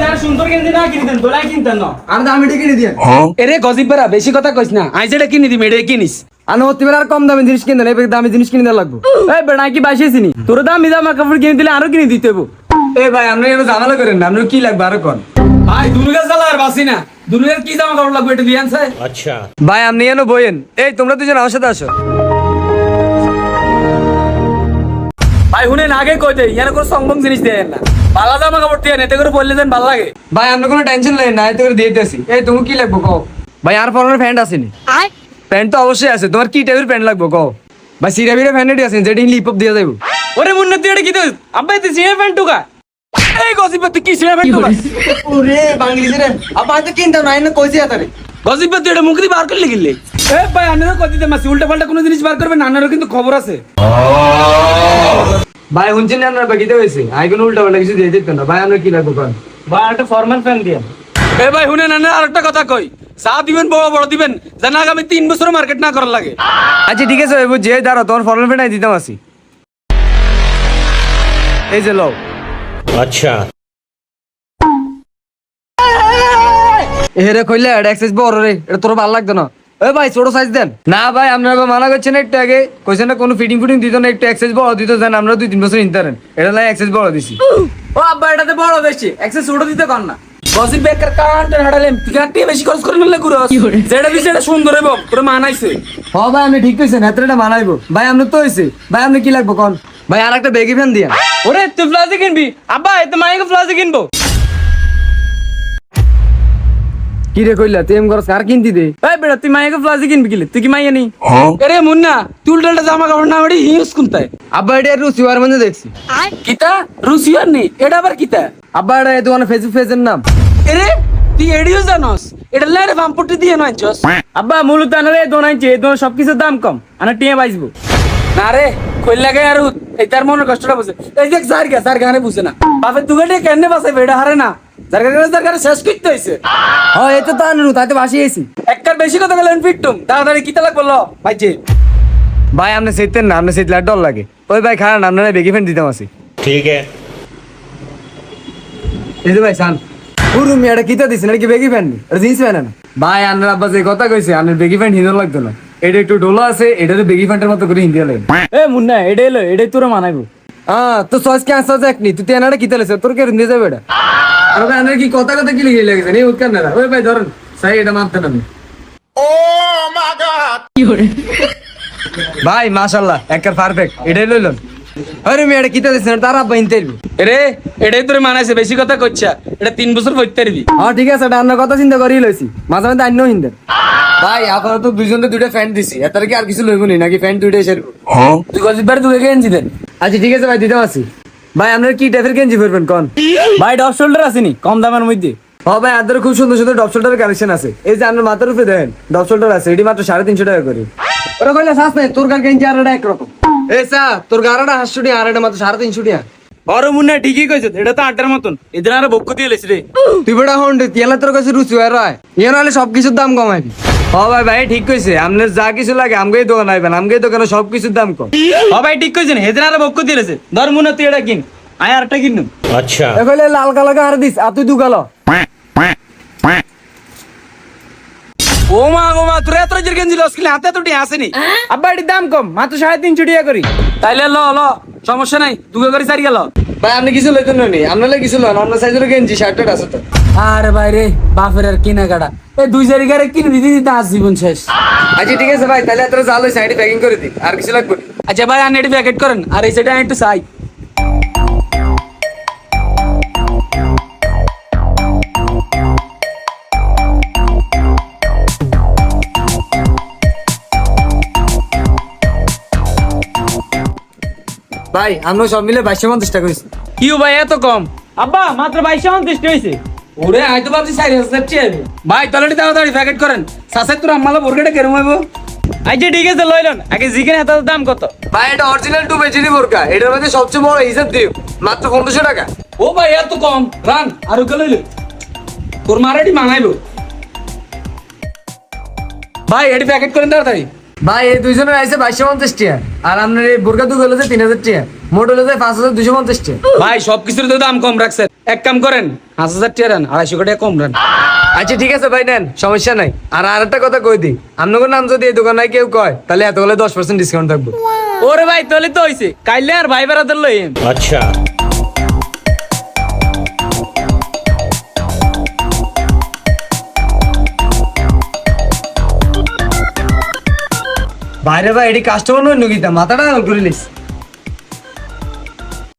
যারা সুন্দর কিনতে না কিনতেন তোলাই কিনতেন না। আর দামিটা কিনে দিয়ে এরে গজিব বেড়া বেশি কথা কইস না। কিনে এটা কিনিস। আর আর কম দামি জিনিস কিনে দেন এবার দামি জিনিস কিনে দেওয়া লাগবে। এই বেড়া কি বাসিয়েছিনি? তোর দামি দামা কাপড় কিনে দিলে আরও কিনে দিতে হব এই ভাই করেন না আপনার কি লাগবে আরও কোন? ভাই আর বাসি না। কি জামা কাপড় লাগবে এটা দিয়ে আনছে? ভাই আপনি এনে বইয়েন। এই তোমরা দুজন আমার সাথে আসো। ভাই শুনেন আগে কই দেই ইয়ার কোনো সংবং জিনিস দেন না। পালা জামা কাপড় দিয়ে এতে করে বললে দেন ভালো লাগে। ভাই আপনার কোনো টেনশন নেই না এতে করে দিয়ে দিতেছি। এই তুমি কি লাগবে কও? ভাই আর পরনের প্যান্ট আসেনি। প্যান্ট তো অবশ্যই আছে তোমার কি টাইপের প্যান্ট লাগবে কও? ভাই সিরা বিরা প্যান্ট আছে যেটা লিপ আপ দিয়ে যাব ওরে মুন্না তুই এটা কি দিস আব্বাই তুই সিনে প্যান্ট টুকা। এই গজিব তুই কি সিনে প্যান্ট টুকা? ওরে বাঙালি রে। আপা তো কিনতাম না এনে কইছি আতারে গজিব তুই এটা মুখ দিয়ে বার করলে গিলে। এ ভাই আনারও কই দিতে মাসি উল্টা পাল্টা কোনো জিনিস বার করবে না আনারও কিন্তু খবর আছে। ভাই শুনছেন না আপনার বাকিতে হয়েছে। আমি কোনো উল্টা পাল্টা কিছু দিয়ে দিত না। ভাই আমরা কি লাগবো কারণ ভাই একটা ফর্মাল ফ্যান দিয়ে। এ ভাই শুনে না আর একটা কথা কই। চা দিবেন বড় বড় দিবেন যেন আগামী তিন বছর মার্কেট না করার লাগে। আচ্ছা ঠিক আছে যে দাঁড়ো তোমার ফর্মাল প্যান্ট দিতাম আসি এই যে লও। আচ্ছা। এরে কইলে এটা এক্সাইজ বড় রে। এটা তোর ভালো লাগতো না। এ ভাই ছোট সাইজ দেন। না ভাই আপনারা মানা করছেন একটু আগে। কইছেন না কোনো ফিটিং ফিটিং দিত না একটু এক্সাইজ বড় দিত দেন আমরা দুই তিন বছর নিতে পারেন এটা লাই এক্সাইজ বড় দিছি। ও আব্বা এটাতে বড় বেশি। এক্সেস ছোট দিতে কর না। বেকার কান্টেন বেশি খরচ করে নিলে গুরু যেটা দিছে এটা সুন্দর হইব। তোরে মানাইছে। হ ভাই আপনি ঠিক কইছেন মানাইবো। ভাই আপনি তো হইছে। ভাই আপনি কি লাগবে কোন? ভাই আর একটা বেগি ফ্যান দিয়া। ওরে তুই ফ্লাজি কিনবি? আব্বা এতে মাইকে ফ্লাজি কিনবো। কি রে কইলা? তুই এম করস আর কিনতি দে? এই বেটা তুই মাইকে ফ্লাজি কিনবি কিলে? তুই কি মাইয়া নি? আরে মুন্না তুই উল্টা জামা কাপড় না ওড়ি হিউজ কুনতায়। আব্বা এটা রুচি মধ্যে দেখছি। কিতা? রুসিয়ার নি? এটা আবার কিতা? আব্বা এটা এই দোকানে ফেসবুক পেজের নাম। এরে তুই এডিও জানোস? এটা লারে ভাম্পটি দিয়ে নয় চস আব্বা মূলত আনারে দোন আনছে এই দোন সবকিছুর দাম কম। আনা টিয়ে বাইসবো না রে কই লাগে আর এই তার মনের কষ্টটা বুঝে। এই দেখ সার গা সার গানে বুঝে না। বাপে দুগাটে কেন বাসে বেড়া হারে না। হ্যাঁ, কিতা লাগবো ল? ভাইজি ভাই আপনি ভাই খারাপ না কথা কইছে আন্নার বেগি ফ্যান হিন্দু লাগতো না। এটা আছে এটা তো বেগি ফ্যান্টের মতো করে হিন্দি এ মুন্না এটা এলো এটাই তোরা মানাইবো। আ তো সস কে আসছ তুই তেনাটা কিতা লেছ তোর কে হিন্দি যাবে এটা? আর ভাই কি কথা কথা কি লিখে লাগেছে? নেই উৎকার না ওই ভাই ধরেন সাই এটা মানতে না ভাই মাশাআল্লাহ একার পারফেক্ট এটাই লইলন আরে মেয়েটা কিতা দিছেন তার আব্বা ইন্টারভিউ রে এটাই তোরে মানাইছে বেশি কথা কইছা। এটা তিন বছর পড়তে পারবি হ্যাঁ ঠিক আছে এটা আপনার কথা চিন্তা করেই লইছি। মাঝে মাঝে অন্য হিন্দের ভাই আপনারা তো দুজনে দুইটা ফ্যান দিছি। এত কি আর কিছু নাকি ফ্যান দুইটাই সেরকম তুই গজিবার তুই গেঞ্জি দেন? আচ্ছা ঠিক আছে ভাই দিতে পারছি ভাই আপনার কি টাইপের গেঞ্জি পরবেন কন? ভাই ডপ শোল্ডার আসেনি কম দামের মধ্যে। হ ভাই আদার খুব সুন্দর সুন্দর ডপ শোল্ডারের কালেকশন আছে। এই যে আপনার মাথার উপরে দেখেন ডপ শোল্ডার আছে এটি মাত্র সাড়ে তিনশো টাকা করে। ওরা কইলে শ্বাস নাই তোর গার গেঞ্জি আর একরকম। এ সা তোর গারাটা হাসছুটি আর এটা মাত্র সাড়ে তিনশো টাকা। অরে মুন্না ঠিকই কইছত এটা তো আড্ডার মতন। এদের আরও বক্ষ দিয়ে লেছি রে। তুই বড় হন্ড তেলা তোর কাছে রুচি হয়। রয় ইয়ে নাহলে সব কিছুর দাম কমাবি। হ ভাই ভাই ঠিক কইছে। আমনের যা কিছু লাগে আমগেই দোকান আইবেন আমগেই দোকানে সব কিছুর দাম কম। হ ভাই ঠিক কইছেন হেদের আরও বক্ষ দিয়ে লেছে। ধর মুন্না তুই এটা কিন। আয় আরটা কিনুম আচ্ছা। এ কইলে লাল কালাকে আর দিস আর তুই দুগালো। তোর এত হাতে তোটি আসেনি। আব্বা এটির দাম কম। মাত্র সাড়ে তিনশো টাকা করি। তাইলে ল ল সমস্যা নাই। করে গেল ভাই আপনি কিছু লইতেন নি? আপনার কিছু লন। আপনার সাইজের গেঞ্জি আছে তো। আরে ভাই রে বাপের আর কিনা কাটা এই দুই চারি গাড়ি কিনে দিতে দিতে আজ জীবন শেষ। আচ্ছা ঠিক আছে ভাই তাহলে এত জাল ওই সাইডে প্যাকিং করে আর কিছু লাগবে? আচ্ছা ভাই আনি এটি প্যাকেট করেন। আর এই সাইডে একটু চাই। ভাই আমরা সব মিলে বাইশশো পঞ্চাশ টাকা হয়েছে। কিউ ভাই এত কম? আব্বা মাত্র বাইশে উনত্রিশ হয়েছে। ওরে আই তো ভাবছি চারি হাজার চেয়ে ভাই তাহলে তাড়াতাড়ি প্যাকেট করেন। সাসে তোর আম্মালা বোরগেটা কেরম হইব? আচ্ছা ঠিক আছে লইলন আগে জিকেন হাতার দাম কত? ভাই এটা অরিজিনাল টু বেজিনি বোরকা এটার মধ্যে সবচেয়ে বড় হিসাব দিও। মাত্র পনেরোশো টাকা। ও ভাই এত কম। রান আর ওকে লইল তোর মারাটি মাঙাইব ভাই এটি প্যাকেট করেন তাড়াতাড়ি। ভাই এই দুইজনের আইসে বাইশশো পঞ্চাশ টাকা আর আপনার এই বোরকা দু গেলে তিন হাজার টাকা মোট হলে যায় পাঁচ হাজার দুশো পঞ্চাশ টাকা ভাই সব কিছুর তো দাম কম রাখছেন। এক কাম করেন পাঁচ হাজার টিয়া দেন আড়াইশো কোটি কম দেন। আচ্ছা ঠিক আছে ভাই নেন সমস্যা নাই। আর আরেকটা কথা কই দিই আপনাদের নাম যদি এই দোকানে কেউ কয় তাহলে এত হলে দশ পার্সেন্ট ডিসকাউন্ট থাকবে। ওরে ভাই তাহলে তো হইছে। কাইলে আর ভাই বেড়াদের লই আইন। বাইরে ভাই এটি কাস্টমার নয় নগিতা মাথাটা করে লিস